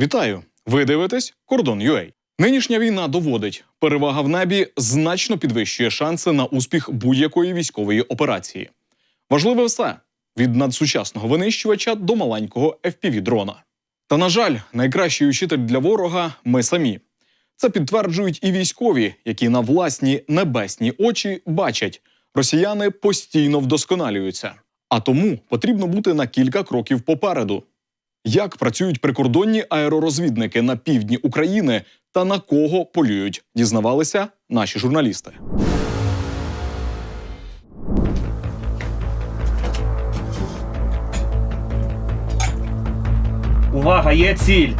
Вітаю! Ви дивитесь Кордон UA. Нинішня війна доводить, перевага в небі значно підвищує шанси на успіх будь-якої військової операції. Важливе все від надсучасного винищувача до маленького fpv дрона. Та на жаль, найкращий учитель для ворога ми самі. Це підтверджують і військові, які на власні небесні очі бачать, росіяни постійно вдосконалюються. А тому потрібно бути на кілька кроків попереду. Як працюють прикордонні аеророзвідники на півдні України та на кого полюють, дізнавалися наші журналісти. Увага, є ціль.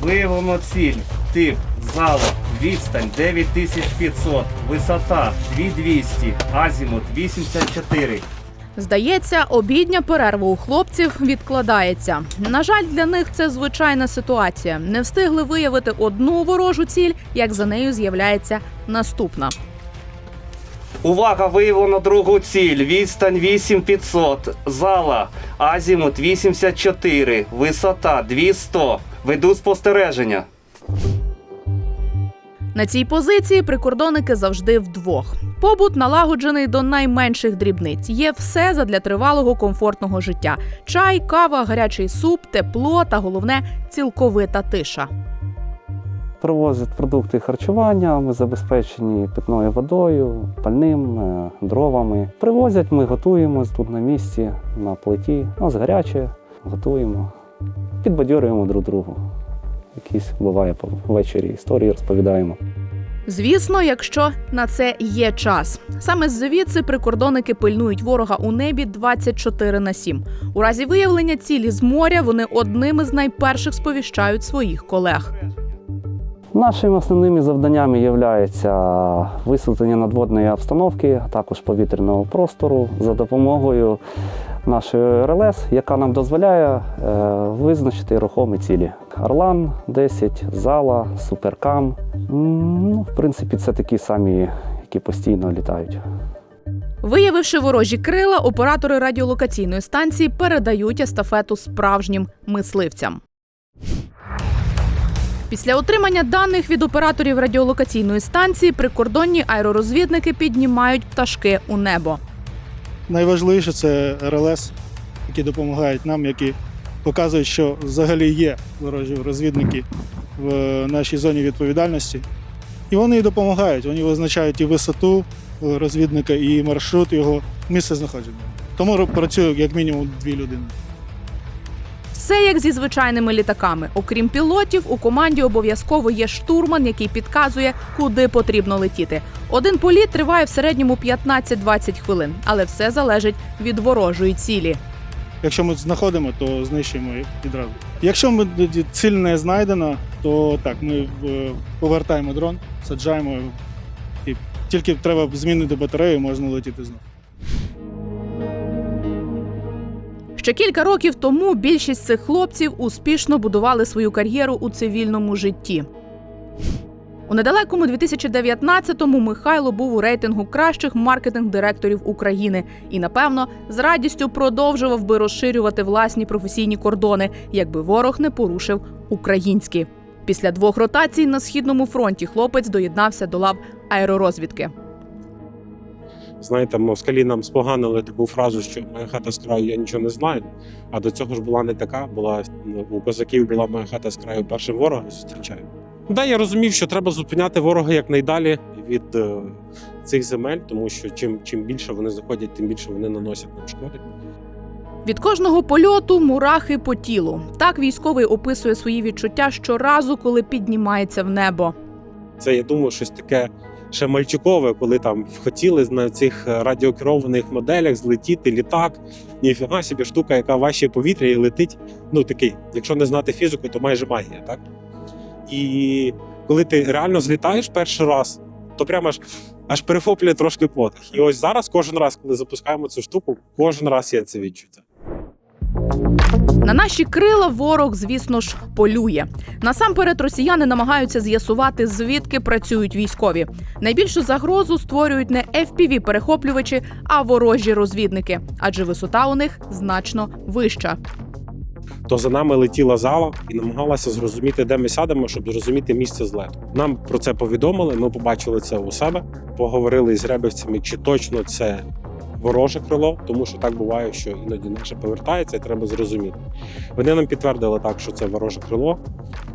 Виявлено ціль. Тип, зала, відстань 9500, висота 2200, азімут 84. Здається, обідня перерва у хлопців відкладається. На жаль, для них це звичайна ситуація. Не встигли виявити одну ворожу ціль, як за нею з'являється наступна. Увага, виявлено другу ціль. Відстань 8500. Зала. Азімут 84. Висота 200. Веду спостереження. На цій позиції прикордонники завжди вдвох. Побут налагоджений до найменших дрібниць. Є все задля тривалого комфортного життя: чай, кава, гарячий суп, тепло та головне цілковита тиша. Привозять продукти харчування, ми забезпечені питною водою, пальним, е, дровами. Привозять, ми готуємо тут на місці, на плиті. У нас гаряче, готуємо, підбадьорюємо друг другу. Якісь буває ввечері історії розповідаємо. Звісно, якщо на це є час. Саме звідси прикордонники пильнують ворога у небі 24 на 7. У разі виявлення цілі з моря вони одними з найперших сповіщають своїх колег. Нашими основними завданнями є висвітлення надводної обстановки, а також повітряного простору за допомогою нашої РЛС, яка нам дозволяє е, визначити рухомі цілі. Орлан 10, зала, суперкам. Ну, в принципі, це такі самі, які постійно літають. Виявивши ворожі крила, оператори радіолокаційної станції передають естафету справжнім мисливцям. Після отримання даних від операторів радіолокаційної станції прикордонні аеророзвідники піднімають пташки у небо. Найважливіше це РЛС, які допомагають нам, які показують, що взагалі є ворожі розвідники в нашій зоні відповідальності. І вони допомагають. Вони визначають і висоту розвідника, і маршрут його місце знаходження. Тому працює як мінімум дві людини. Все як зі звичайними літаками. Окрім пілотів, у команді обов'язково є штурман, який підказує, куди потрібно летіти. Один політ триває в середньому 15-20 хвилин, але все залежить від ворожої цілі. Якщо ми знаходимо, то знищуємо відразу. Якщо ми ціль не знайдена, то так, ми е, повертаємо дрон, саджаємо і тільки треба змінити батарею, можна летіти знову. Ще кілька років тому більшість цих хлопців успішно будували свою кар'єру у цивільному житті. У недалекому 2019-му Михайло був у рейтингу кращих маркетинг-директорів України і, напевно, з радістю продовжував би розширювати власні професійні кордони, якби ворог не порушив українські. Після двох ротацій на східному фронті хлопець доєднався до лав аеророзвідки. Знаєте, москалі нам споганили таку фразу, що моя хата з краю, я нічого не знаю. А до цього ж була не така. Була ну, у козаків була моя хата з краю першим ворога зустрічаю. Да, я розумів, що треба зупиняти ворога якнайдалі від е, цих земель, тому що чим, чим більше вони заходять, тим більше вони наносять нам шкоди. Від кожного польоту мурахи по тілу. Так військовий описує свої відчуття щоразу, коли піднімається в небо. Це я думаю, щось таке ще мальчикове, коли там хотіли на цих е, радіокерованих моделях злетіти літак. Ніфіга собі штука, яка важче повітря і летить. Ну такий, якщо не знати фізику, то майже магія, так? І коли ти реально злітаєш перший раз, то прямо аж, аж перехоплює трошки подих. І ось зараз, кожен раз, коли запускаємо цю штуку, кожен раз є це відчуття. На наші крила ворог, звісно ж, полює. Насамперед, росіяни намагаються з'ясувати, звідки працюють військові. Найбільшу загрозу створюють не fpv перехоплювачі, а ворожі розвідники, адже висота у них значно вища. То за нами летіла зала і намагалася зрозуміти, де ми сядемо, щоб зрозуміти місце злету. Нам про це повідомили. Ми побачили це у себе, поговорили з ребівцями, чи точно це вороже крило, тому що так буває, що іноді наше повертається, і треба зрозуміти. Вони нам підтвердили так, що це вороже крило.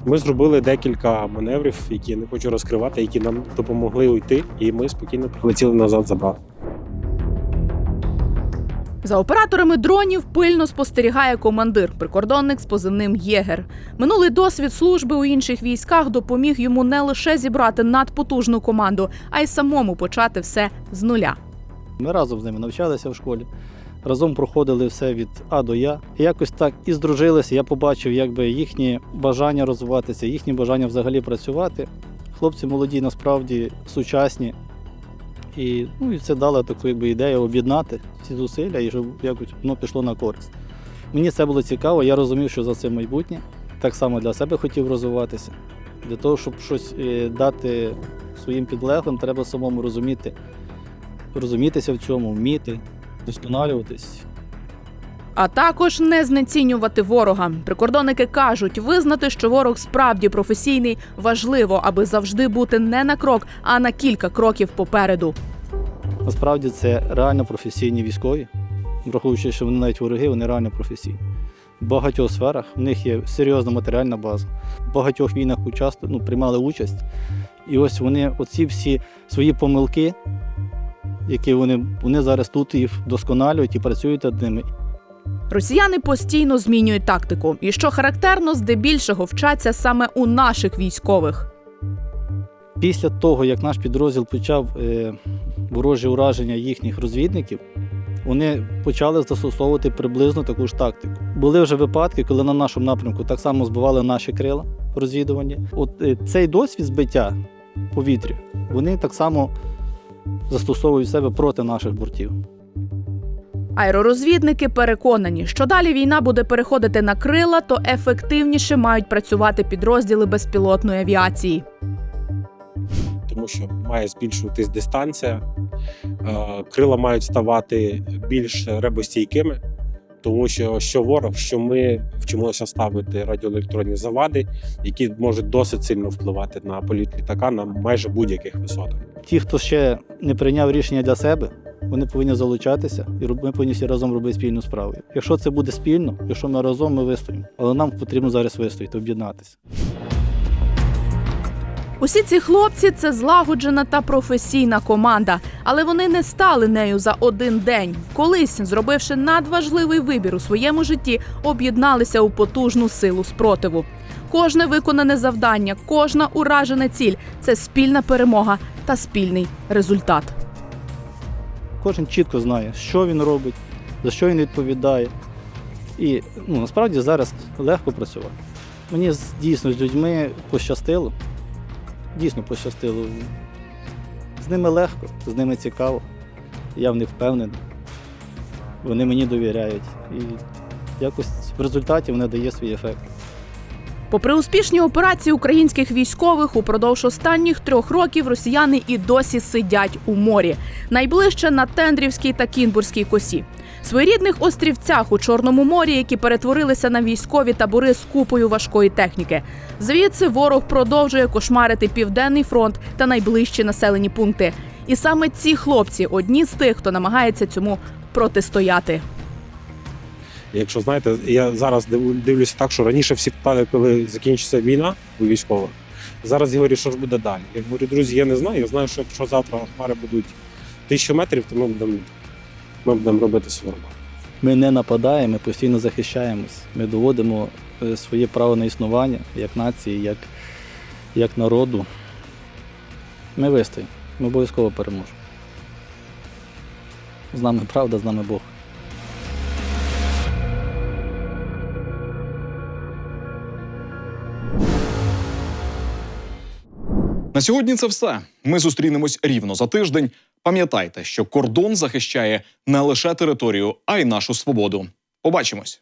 Ми зробили декілька маневрів, які я не хочу розкривати, які нам допомогли уйти, і ми спокійно прилетіли назад, забрали. За операторами дронів пильно спостерігає командир, прикордонник з позивним Єгер. Минулий досвід служби у інших військах допоміг йому не лише зібрати надпотужну команду, а й самому почати все з нуля. Ми разом з ними навчалися в школі, разом проходили все від А до Я. І якось так і здружилися. Я побачив якби їхні бажання розвиватися, їхні бажання взагалі працювати. Хлопці молоді, насправді сучасні. І, ну, і це дало таку якби, ідею об'єднати ці зусилля і щоб якось воно пішло на користь. Мені це було цікаво, я розумів, що за це майбутнє. Так само для себе хотів розвиватися. Для того, щоб щось е, дати своїм підлеглим, треба самому розуміти, розумітися в цьому, вміти, досконалюватись. А також не знецінювати ворога. Прикордонники кажуть, визнати, що ворог справді професійний, важливо, аби завжди бути не на крок, а на кілька кроків попереду. Насправді це реально професійні військові, враховуючи, що вони навіть вороги, вони реально професійні. В багатьох сферах в них є серйозна матеріальна база. В багатьох війнах участву, ну, приймали участь. І ось вони, оці всі свої помилки, які вони, вони зараз тут їх вдосконалюють і працюють над ними. Росіяни постійно змінюють тактику, і що характерно, здебільшого вчаться саме у наших військових. Після того, як наш підрозділ почав е, ворожі ураження їхніх розвідників, вони почали застосовувати приблизно таку ж тактику. Були вже випадки, коли на нашому напрямку так само збивали наші крила розвідування. От е, цей досвід збиття повітря вони так само застосовують себе проти наших бортів. Аеророзвідники переконані, що далі війна буде переходити на крила, то ефективніше мають працювати підрозділи безпілотної авіації. тому що має збільшуватись дистанція, е, крила мають ставати більш ребостійкими, тому що що ворог, що ми вчимося ставити радіоелектронні завади, які можуть досить сильно впливати на політ літака на майже будь-яких висотах. Ті, хто ще не прийняв рішення для себе, вони повинні залучатися, і ми повинні всі разом робити спільну справу. Якщо це буде спільно, якщо ми разом, ми вистоїмо. Але нам потрібно зараз вистояти, об'єднатися. Усі ці хлопці це злагоджена та професійна команда, але вони не стали нею за один день. Колись, зробивши надважливий вибір у своєму житті, об'єдналися у потужну силу спротиву. Кожне виконане завдання, кожна уражена ціль це спільна перемога та спільний результат. Кожен чітко знає, що він робить, за що він відповідає. І ну, насправді зараз легко працювати. Мені дійсно з людьми пощастило. Дійсно пощастило. З ними легко, з ними цікаво. Я в них впевнений. Вони мені довіряють. І якось в результаті вони дає свій ефект. Попри успішні операції українських військових, упродовж останніх трьох років росіяни і досі сидять у морі, найближче на Тендрівській та Кінбурзькій косі. Своєрідних острівцях у Чорному морі, які перетворилися на військові табори з купою важкої техніки. Звідси ворог продовжує кошмарити південний фронт та найближчі населені пункти. І саме ці хлопці одні з тих, хто намагається цьому протистояти. Якщо знаєте, я зараз дивлюся так, що раніше всі питали, коли закінчиться війна у військових. Зараз я говорю, що ж буде далі. Я говорю, друзі, я не знаю. Я знаю, що якщо завтра хмари будуть тисячу метрів, то ми будемо ми будемо робити свою роботу. Ми не нападаємо, ми постійно захищаємось. Ми доводимо е, своє право на існування як нації, як, як народу. Ми вистоїмо, ми обов'язково переможемо. З нами правда, з нами Бог. На сьогодні це все. Ми зустрінемось рівно за тиждень. Пам'ятайте, що кордон захищає не лише територію, а й нашу свободу. Побачимось.